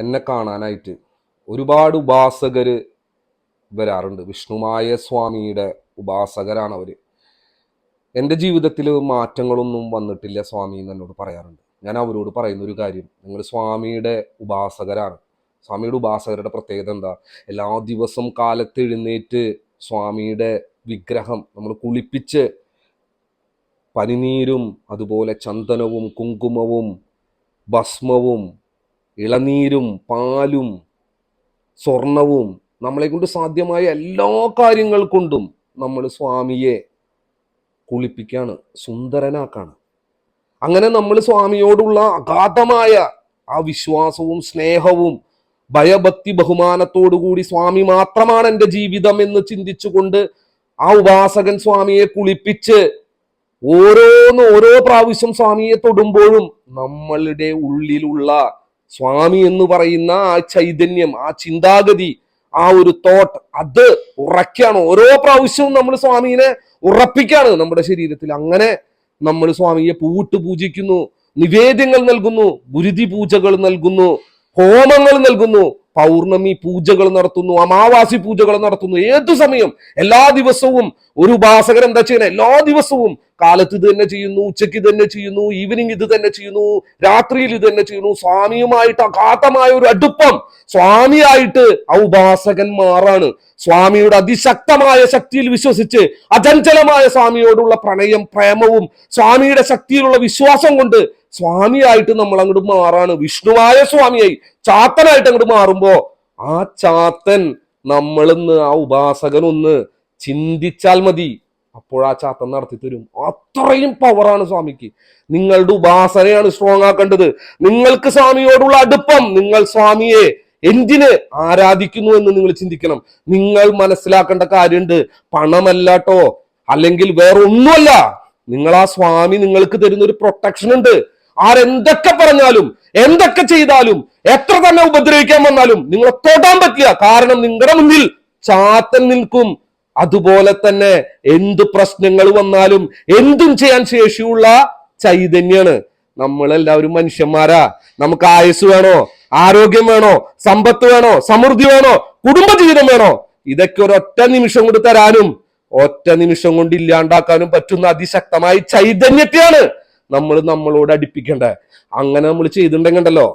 എന്നെ കാണാനായിട്ട് ഒരുപാട് ഉപാസകർ വരാറുണ്ട്. വിഷ്ണുമായ സ്വാമിയുടെ ഉപാസകരാണ് അവർ എന്റെ ജീവിതത്തിൽ മാറ്റങ്ങളൊന്നും വന്നിട്ടില്ല സ്വാമി എന്ന് എന്നോട് പറയാറുണ്ട്. ഞാൻ അവരോട് പറയുന്ന ഒരു കാര്യം നിങ്ങൾ സ്വാമിയുടെ ഉപാസകരാണ്. സ്വാമിയുടെ ഉപാസകരുടെ പ്രത്യേകത എന്താ? എല്ലാ ദിവസം കാലത്ത് എഴുന്നേറ്റ് സ്വാമിയുടെ വിഗ്രഹം നമ്മൾ കുളിപ്പിച്ച് പനിനീരും അതുപോലെ ചന്ദനവും കുങ്കുമവും ഭസ്മവും ഇളനീരും പാലും സ്വർണവും നമ്മളെ കൊണ്ട് സാധ്യമായ എല്ലാ കാര്യങ്ങൾ കൊണ്ടും നമ്മൾ സ്വാമിയെ കുളിപ്പിക്കാണ് സുന്ദരനാക്കാണ്. അങ്ങനെ നമ്മൾ സ്വാമിയോടുള്ള അഗാധമായ ആ വിശ്വാസവും സ്നേഹവും ഭയഭക്തി ബഹുമാനത്തോടു കൂടി സ്വാമി മാത്രമാണ് എന്റെ ജീവിതം എന്ന് ചിന്തിച്ചുകൊണ്ട് ആ ഉപാസകൻ സ്വാമിയെ കുളിപ്പിച്ച് ഓരോന്ന് ഓരോ പ്രാവശ്യം സ്വാമിയെ തൊടുമ്പോഴും നമ്മളുടെ ഉള്ളിലുള്ള സ്വാമി എന്ന് പറയുന്ന ആ ചൈതന്യം ആ ചിന്താഗതി ആ ഒരു തോട്ട് അത് ഉറക്കാണ് ഓരോ പ്രാവശ്യവും നമ്മൾ സ്വാമീനെ ഉറപ്പിക്കാണ്. നമ്മുടെ ശരീരത്തിൽ അങ്ങനെ നമ്മൾ സ്വാമിയെ പൂവിട്ട് പൂജിക്കുന്നു നിവേദ്യങ്ങൾ നൽകുന്നു ഗുരുതി പൂജകൾ നൽകുന്നു ഹോമങ്ങൾ നൽകുന്നു. പൗർണമി പൂജകൾ നടത്തുന്നു അമാവാസി പൂജകൾ നടത്തുന്നു. ഏതു സമയം? എല്ലാ ദിവസവും ഒരു ഉപാസകൻ എന്താ ചെയ്യുന്നത് എല്ലാ ദിവസവും കാലത്ത് ഇത് തന്നെ ചെയ്യുന്നു ഉച്ചയ്ക്ക് ഇത് തന്നെ ചെയ്യുന്നു ഈവനിങ് ഇത് തന്നെ ചെയ്യുന്നു രാത്രിയിൽ ഇത് തന്നെ ചെയ്യുന്നു. സ്വാമിയുമായിട്ട് അഗാധമായ ഒരു അടുപ്പം. സ്വാമിയായിട്ട് ആ ഉപാസകൻ മാറാണ്. സ്വാമിയുടെ അതിശക്തമായ ശക്തിയിൽ വിശ്വസിച്ച് അചഞ്ചലമായ സ്വാമിയോടുള്ള പ്രണയം പ്രേമവും സ്വാമിയുടെ ശക്തിയിലുള്ള വിശ്വാസം കൊണ്ട് സ്വാമിയായിട്ട് നമ്മൾ അങ്ങോട്ട് മാറാണ്. വിഷ്ണുവായ സ്വാമിയായി ചാത്തനായിട്ട് അങ്ങോട്ട് മാറുമ്പോ ആ ചാത്തൻ നമ്മളിന്ന് ആ ഉപാസകൻ ഒന്ന് ചിന്തിച്ചാൽ മതി. അപ്പോൾ ആ ചാത്തൻ നടത്തി തരും. അത്രയും പവറാണ് സ്വാമിക്ക്. നിങ്ങളുടെ ഉപാസനയാണ് സ്ട്രോങ് ആക്കേണ്ടത്. നിങ്ങൾക്ക് സ്വാമിയോടുള്ള അടുപ്പം നിങ്ങൾ സ്വാമിയെ എന്തിന് ആരാധിക്കുന്നു എന്ന് നിങ്ങൾ ചിന്തിക്കണം. നിങ്ങൾ മനസ്സിലാക്കേണ്ട കാര്യമുണ്ട് പണമല്ലാട്ടോ അല്ലെങ്കിൽ വേറൊന്നുമല്ല. നിങ്ങൾ ആ സ്വാമി നിങ്ങൾക്ക് തരുന്ന ഒരു പ്രൊട്ടക്ഷൻ ഉണ്ട്. ആരെന്തൊക്കെ പറഞ്ഞാലും എന്തൊക്കെ ചെയ്താലും എത്ര തന്നെ ഉപദ്രവിക്കാൻ വന്നാലും നിങ്ങളെ തൊടാൻ പറ്റില്ല. കാരണം നിങ്ങളുടെ മുന്നിൽ ചാത്തൻ നിൽക്കും. അതുപോലെ തന്നെ എന്ത് പ്രശ്നങ്ങൾ വന്നാലും എന്തും ചെയ്യാൻ ശേഷിയുള്ള ചൈതന്യാണ്. നമ്മളെല്ലാവരും മനുഷ്യന്മാരാ. നമുക്ക് ആയുസ് വേണോ? ആരോഗ്യം വേണോ? സമ്പത്ത് വേണോ? സമൃദ്ധി വേണോ? കുടുംബജീവിതം വേണോ? ഇതൊക്കെ ഒരൊറ്റ നിമിഷം കൊണ്ട് തരാനും ഒറ്റ നിമിഷം കൊണ്ട് ഇല്ലാണ്ടാക്കാനും പറ്റുന്ന അതിശക്തമായ ചൈതന്യത്തെയാണ് നമ്മൾ നമ്മളോട് അടിപ്പിക്കണ്ട? അങ്ങനെ നമ്മൾ ചെയ്തിട്ടുണ്ടെങ്കിണ്ടല്ലോ?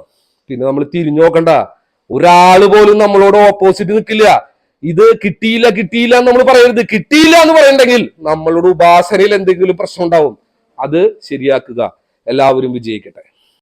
പിന്നെ നമ്മൾ തിരിഞ്ഞു നോക്കണ്ട. ഒരാൾ പോലും നമ്മളോട് ഓപ്പോസിറ്റ് നിൽക്കില്ല ഇത് കിട്ടിയില്ല കിട്ടിയില്ല എന്ന് നമ്മൾ പറയരുത്. കിട്ടിയില്ല എന്ന് പറയണ്ടെങ്കിൽ നമ്മളോട് ഉപാസനയിൽ എന്തെങ്കിലും പ്രശ്നം ഉണ്ടാവും. അത് ശരിയാക്കുക. എല്ലാവരും വിജയിക്കട്ടെ.